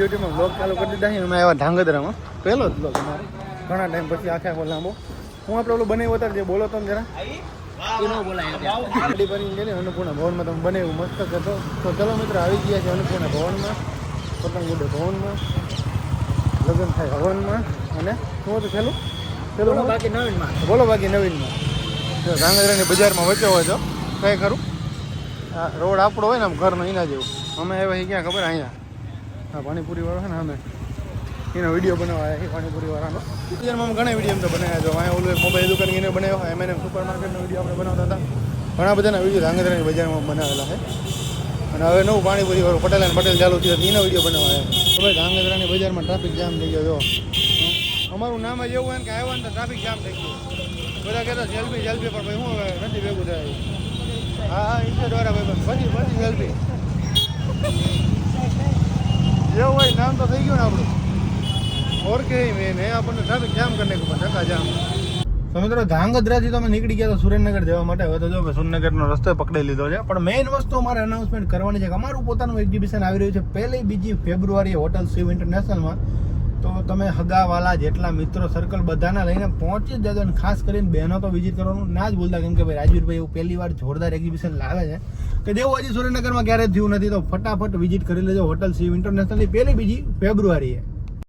યુટ્યુબમાં બ્લોગ ચાલુ કરી દીધા છે. અમે આવ્યા ધાંગધ્રામાં. પહેલો જ બ્લોગ અમારો. ઘણા ટાઈમ પછી આખે આખો લાંબો. હું આપણે ઓલું બનાવ્યું અત્યારે જે બોલો તમે જરા. ગાડી અન્નપૂર્ણા ભવનમાં. તમે બનાવ્યું મસ્ત હતો. તો ચલો મિત્રો આવી ગયા છે અન્નપૂર્ણા ભવનમાં પતંગ ઉડે ભવનમાં લગ્ન થાય ભવનમાં અને શું હતું છેલ્લું? શું? બાકી નવીનમાં. બોલો બાકી નવીનમાં. ધાંગધ્રાની બજારમાં વચ્ચે હોય તો. કઈ ખરું? આ રોડ આપણો હોય ને આમ ઘરનો એના જેવું. અમે આવ્યા ક્યાં ખબર? અહીંયા. હા પાણીપુરી વાળો છે ને અમે એનો વીડિયો બનાવવા છીએ પાણીપુરી વાળાનો. બજારમાં ઘણા વીડિયો એમ તો બનાવ્યા છે. અહીંયા ઓલું મોબાઈલ દુકાન એને બનાવ્યો એમ એને સુપર માર્કેટનો વીડિયો આપણે બનાવતા હતા. ઘણા બધાના વીડિયો ધાંગધ્રાની બજારમાં બનાવેલા છે. અને હવે નવું પાણીપુરી વાળું પટેલ અને પટેલ ચાલુ થયું એનો વીડિયો બનાવવા હવે ધાંગધ્રાની બજારમાં ટ્રાફિક જામ થઈ ગયો જો અમારું નામ જ એવું હોય ને કે આવ્યા ને તો ટ્રાફિક જામ થઈ ગયું. બધા કહેતા જલ્દી જલ્દી પણ ભાઈ શું નથી ભેગું થાય. હા હા ઈચ્છા દ્વારા ભાઈ, પણ પછી પછી સેલ્ફી જેવું હોય નામ તો થઈ ગયું ને આપણું? ઓર કે મેં ને આપણને ટ્રાફિક જામ કરીને પણ ધક્કા જામ તો મિત્રો, ધાંગધ્રાથી તમે નીકળી ગયા તો સુરેન્દ્રનગર જવા માટે. હવે તો જો કે સુરેન્દ્રનગરનો રસ્તો પકડી લીધો છે. પણ મેઇન વસ્તુ અમારે અનાઉન્સમેન્ટ કરવાની છે કે અમારું પોતાનું એક્ઝિબિશન આવી રહ્યું છે. પહેલી બીજી ફેબ્રુઆરીએ હોટલ શિવ ઇન્ટરનેશનલમાં તો તમે હગાવાલા જેટલા મિત્રો સર્કલ બધાના લઈને પહોંચી જ જજો અને ખાસ કરીને બહેનો તો વિઝિટ કરવાનું ના જ ભૂલતા, કેમ કે ભાઈ રાજવીરભાઈ એવું પહેલી વાર જોરદાર એક્ઝિબિશન લાવે છે. કે જેવું હજી સુરેન્દ્રનગરમાં ક્યારેય થયું નથી, તો ફટાફટ વિઝિટ કરી લેજો. હોટલ સીવ ઇન્ટરનેશનલની પહેલી, બીજી ફેબ્રુઆરીએ